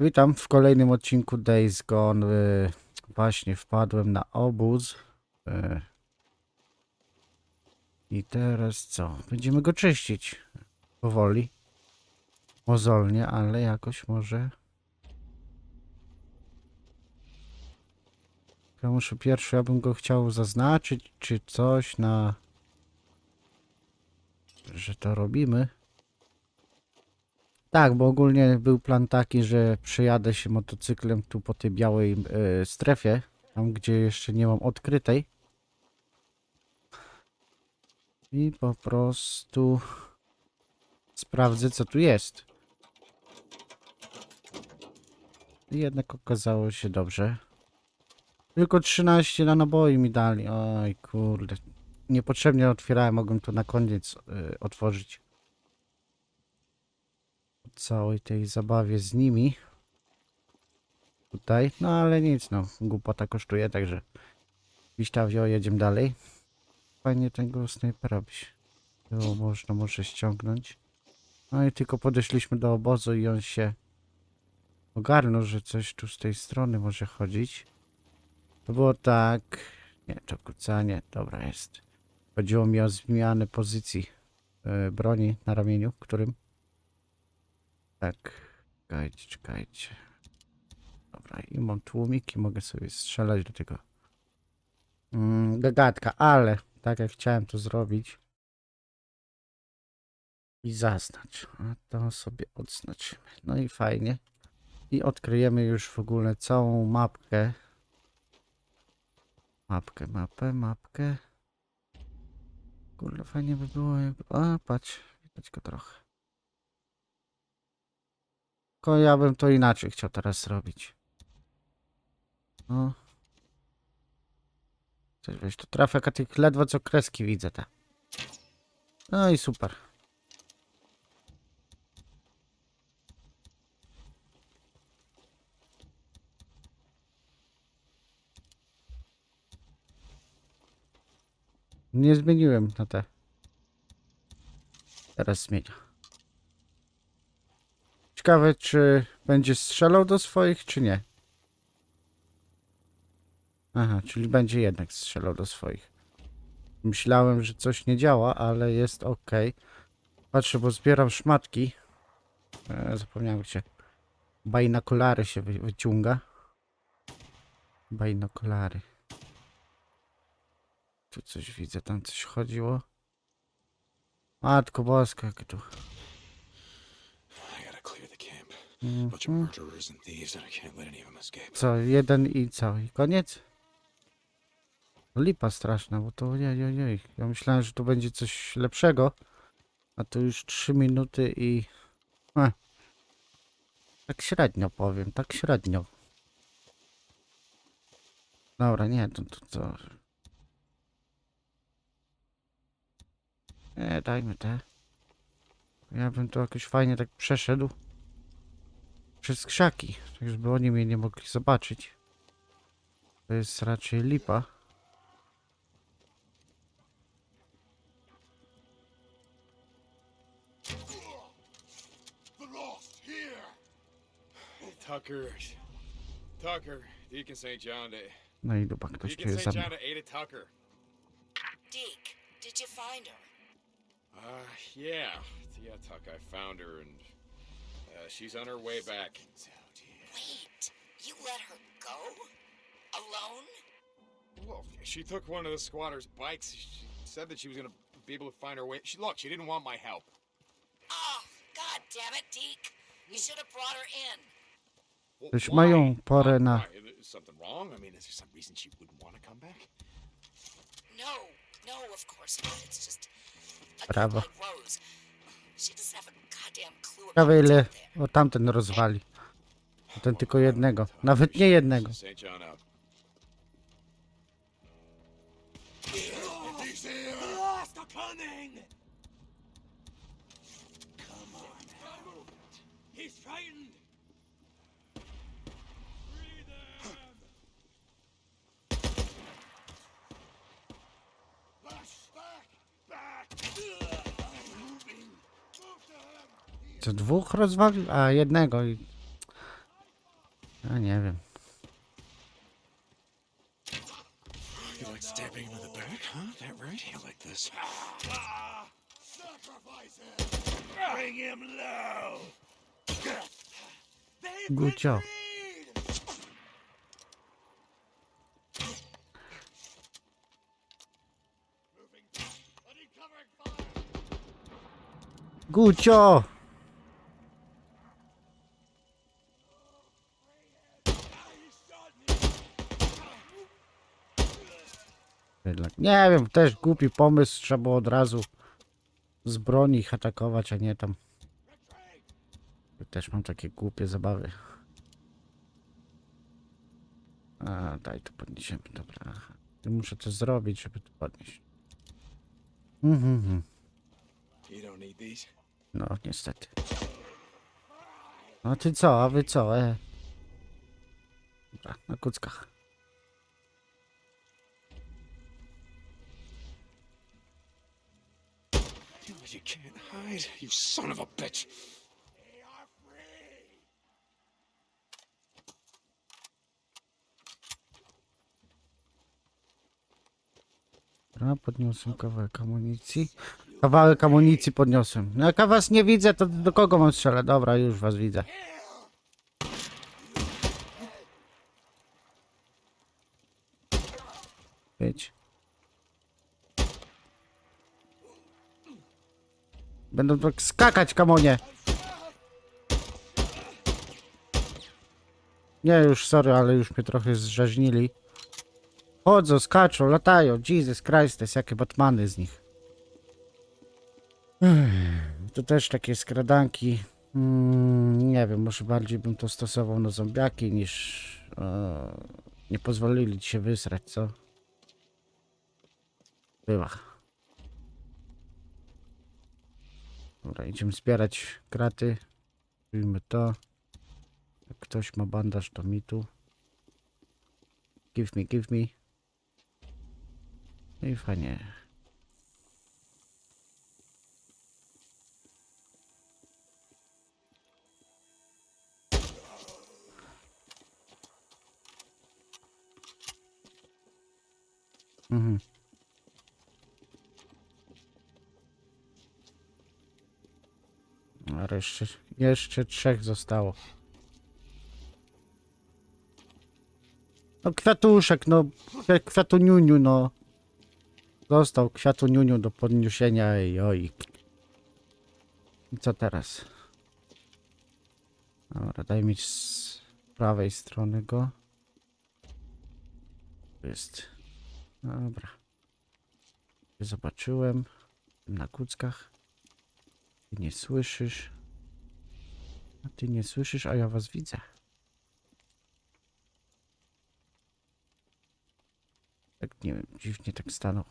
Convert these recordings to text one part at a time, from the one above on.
Witam w kolejnym odcinku Days Gone. Y, Właśnie wpadłem na obóz. Y, I teraz co? Będziemy go czyścić. Powoli. Mozolnie, ale jakoś może. Ja muszę pierwszy, ja bym go chciał zaznaczyć, czy coś na. że to robimy. Tak, bo ogólnie był plan taki, że przejadę się motocyklem tu po tej białej e, strefie, tam gdzie jeszcze nie mam odkrytej. I po prostu sprawdzę co tu jest. I jednak okazało się dobrze. Tylko 13 na naboi mi dali. Oj kurde. Niepotrzebnie otwierałem, mogłem to na koniec e, otworzyć całej tej zabawie z nimi. Tutaj, no ale nic, no, głupota kosztuje, także Wiśta wziął, jedziemy dalej. Fajnie tego snajpera byś było można może ściągnąć. No i tylko podeszliśmy do obozu i on się ogarnął, że coś tu z tej strony może chodzić. To było tak... Nie, to kucanie, dobra jest. Chodziło mi o zmianę pozycji e, broni na ramieniu, którym tak, czekajcie, czekajcie. Dobra, i mam tłumik i mogę sobie strzelać do tego mm, gagatka, ale tak jak chciałem to zrobić i zaznacz, a to sobie odznaczymy. No i fajnie. I odkryjemy już w ogóle całą mapkę. Mapkę, mapę, mapkę. Kurde, fajnie by było jakby... A, patrz, widać go trochę. Tylko ja bym to inaczej chciał teraz zrobić. No. Coś weź tu trafia, a tych ledwo co kreski widzę te. No i super. Nie zmieniłem na te. Teraz zmienię. Ciekawe, czy będzie strzelał do swoich, czy nie. Aha, czyli będzie jednak strzelał do swoich. Myślałem, że coś nie działa, ale jest ok. Patrzę, bo zbieram szmatki. E, zapomniałem gdzie. Bajnokulary się wy wyciąga. Bajnokulary. Tu coś widzę, tam coś chodziło. Matko boska, jak tu. I gotta clear the camp. Bunch of Mhm. murderers and thieves, and I can't let any of them escape. Co, jeden i co? I koniec? Lipa straszna, bo to ojej, ojej. Ja myślałem, że tu będzie coś lepszego. A to już 3 minuty i... Eh. Tak średnio powiem, tak średnio. Dobra, nie, to, to, to... Nie, dajmy te. Ja bym to jakoś fajnie tak przeszedł. Przez krzaki, tak żeby oni mnie nie mogli zobaczyć. To jest raczej lipa. Tucker, Tucker, Deacon St. John to No i dupa, ktoś tu jest za St. mną. John to Ada Tucker. Deke, did you find her? Uh, yeah, yeah, Tuck, I found her, and uh, she's on her way back. Wait, you let her go? Alone? Well, she took one of the squatters' bikes. She said that she was gonna be able to find her way. She look, she didn't want my help. Oh, god damn it, Deke. You should have brought her in. Well, Już why? mają porę Why? na... Why? Is something wrong? I mean, is there some reason she wouldn't want to come back? No, no, of course not. It's just a Brawo. girl like Rose. Prawie ile... O, tamten rozwali. Ten tylko jednego. Nawet nie jednego. Come on. He's frightened! Free them! Back, back, back! Moving! Move to him! Co dwóch rozwalił? A jednego i... Ja nie wiem. You like stabbing him in the back, huh? That right? You like this? Sacrifice him! Bring him low! They've Good Nie wiem, też głupi pomysł, trzeba było od razu z broni ich atakować, a nie tam. Też mam takie głupie zabawy. A, daj to podniesiemy, dobra. Muszę coś zrobić, żeby to podnieść. Don't need these. No, niestety. No ty co, a wy co, e? Dobra, na kuckach. You can't hide, you son of a bitch. They are free! Dobra, podniosłem kawałek amunicji. Kawałek amunicji podniosłem. No jak ja was nie widzę, to do kogo mam strzelać? Dobra, już was widzę. Być. Będą tak skakać, kamonie. Nie, już sorry, ale już mnie trochę zrzaźnili. Chodzą, skaczą, latają. Jesus Christ, jakie Batmany z nich. To też takie skradanki. Mm, nie wiem, może bardziej bym to stosował na zombiaki niż e, nie pozwolili ci się wysrać, co? Była. Dobra, idziemy zbierać kraty. Robimy to. Jak ktoś ma bandaż, to mi tu. Give me, give me. No i fajnie. Jeszcze, jeszcze trzech zostało. No kwiatuszek, no kwi- kwiatuniuniu, no. Został kwiatuniuniu do podniesienia i oj. I co teraz? Dobra, daj mi z prawej strony go. Jest. Dobra. Zobaczyłem. Na kuckach. Ty nie słyszysz. A ty nie słyszysz, a ja was widzę. Tak nie wiem, dziwnie tak stanął.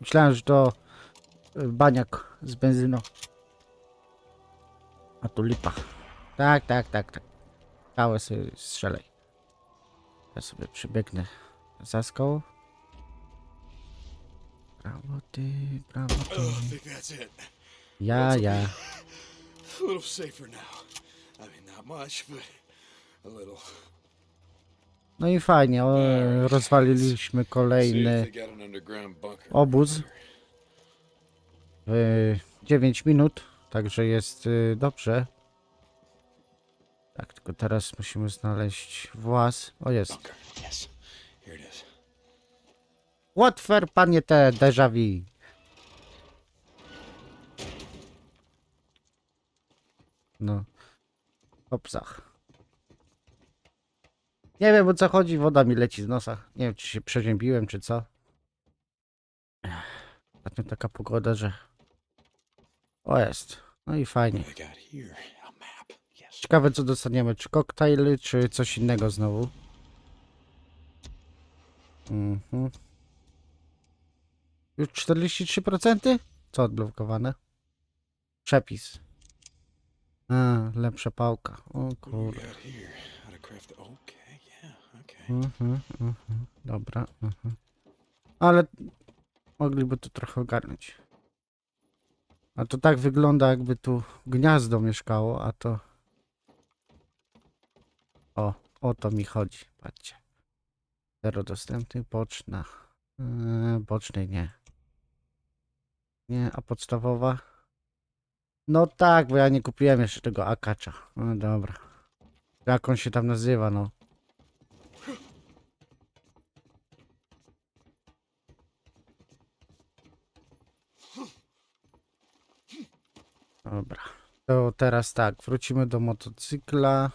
Myślałem, że to y, baniak z benzyną. A tu lipa. Tak, tak, tak, tak. Całe sobie strzelaj. Ja sobie przybiegnę za skałą. Brawo ty, brawo ty. Oh. Ja, ja. A little safer now. I mean, not much, but a little. No i fajnie, o, rozwaliliśmy kolejny obóz. w 9 minut, także jest y, dobrze. Tak, tylko teraz musimy znaleźć włas. O jest. Bunker. Yes. Here it is. Łatwer, panie te, déjà vu. No. Hopsach. Nie wiem o co chodzi, woda mi leci z nosa. Nie wiem czy się przeziębiłem, czy co. Ostatnio taka pogoda, że... O jest. No i fajnie. What they got here? A map. Yes. Ciekawe co dostaniemy, czy koktajly, czy coś innego znowu. Mhm. Już 43%? Co odblokowane? Przepis. A, lepsza pałka. O kurde. Mhm, mhm. Dobra. Mhm. Ale mogliby to trochę ogarnąć. A to tak wygląda, jakby tu gniazdo mieszkało, a to. O, o to mi chodzi. Patrzcie. Zero dostępnych, boczna. Yy, bocznej nie. Nie, a podstawowa? No tak, bo ja nie kupiłem jeszcze tego akacza. No dobra. Jak on się tam nazywa, no. Dobra. To teraz tak, wrócimy do motocykla.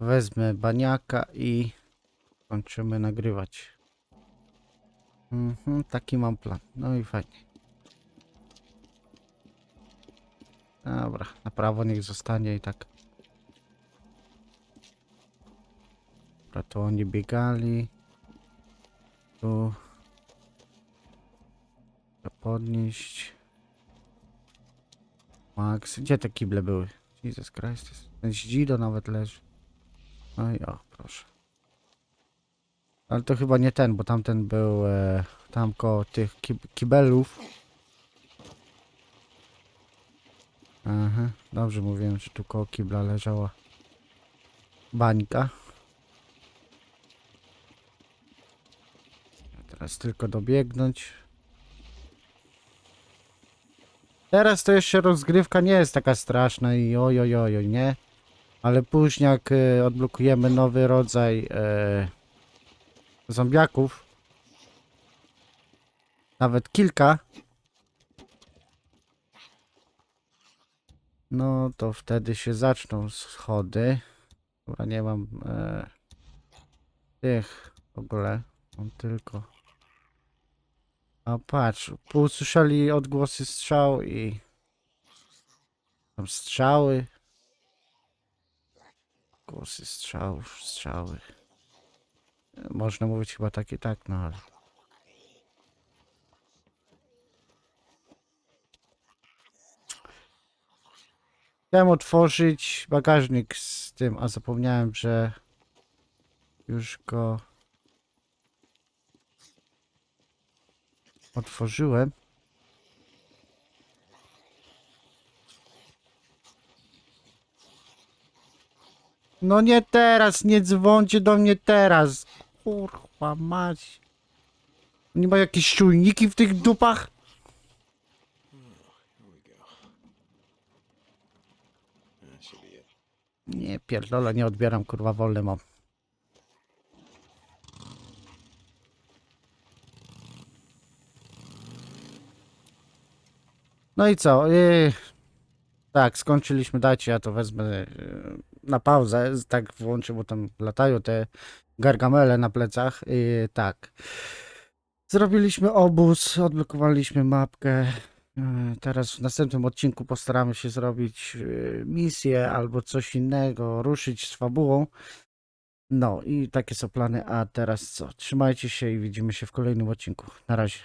Wezmę baniaka i kończymy nagrywać. Mhm, taki mam plan. No i fajnie. Dobra, na prawo niech zostanie i tak. Dobra, to oni biegali. Tu. To podnieść. Max, gdzie te kible były? Jesus Christ. Ten Zdzido nawet leży. No i o, proszę. Ale to chyba nie ten, bo tamten był e, tam koło tych kib kibelów. Aha, dobrze mówiłem, że tu koło kibla leżała bańka. Teraz tylko dobiegnąć. Teraz to jeszcze rozgrywka nie jest taka straszna i oj, oj, oj, oj nie? Ale później jak e, odblokujemy nowy rodzaj e, zombiaków, nawet kilka, no to wtedy się zaczną schody. Dobra, nie mam e, tych w ogóle, mam tylko... A patrz, usłyszeli odgłosy strzał i... Tam strzały. Głosy strzałów, strzały. Można mówić chyba tak i tak, no ale... Chciałem otworzyć bagażnik z tym, a zapomniałem, że już go otworzyłem. No nie teraz, nie dzwońcie do mnie teraz. Kurwa mać. Nie ma jakieś czujniki w tych dupach? Nie pierdolę, nie odbieram, kurwa, wolny mam. No i co? Yy, tak, skończyliśmy, dajcie, ja to wezmę yy, na pauzę, tak włączę, bo tam latają te gargamele na plecach. Yy, tak. Zrobiliśmy obóz, odblokowaliśmy mapkę. Yy, Teraz w następnym odcinku postaramy się zrobić yy, misję albo coś innego, ruszyć z fabułą. No i takie są plany, a teraz co? Trzymajcie się i widzimy się w kolejnym odcinku. Na razie.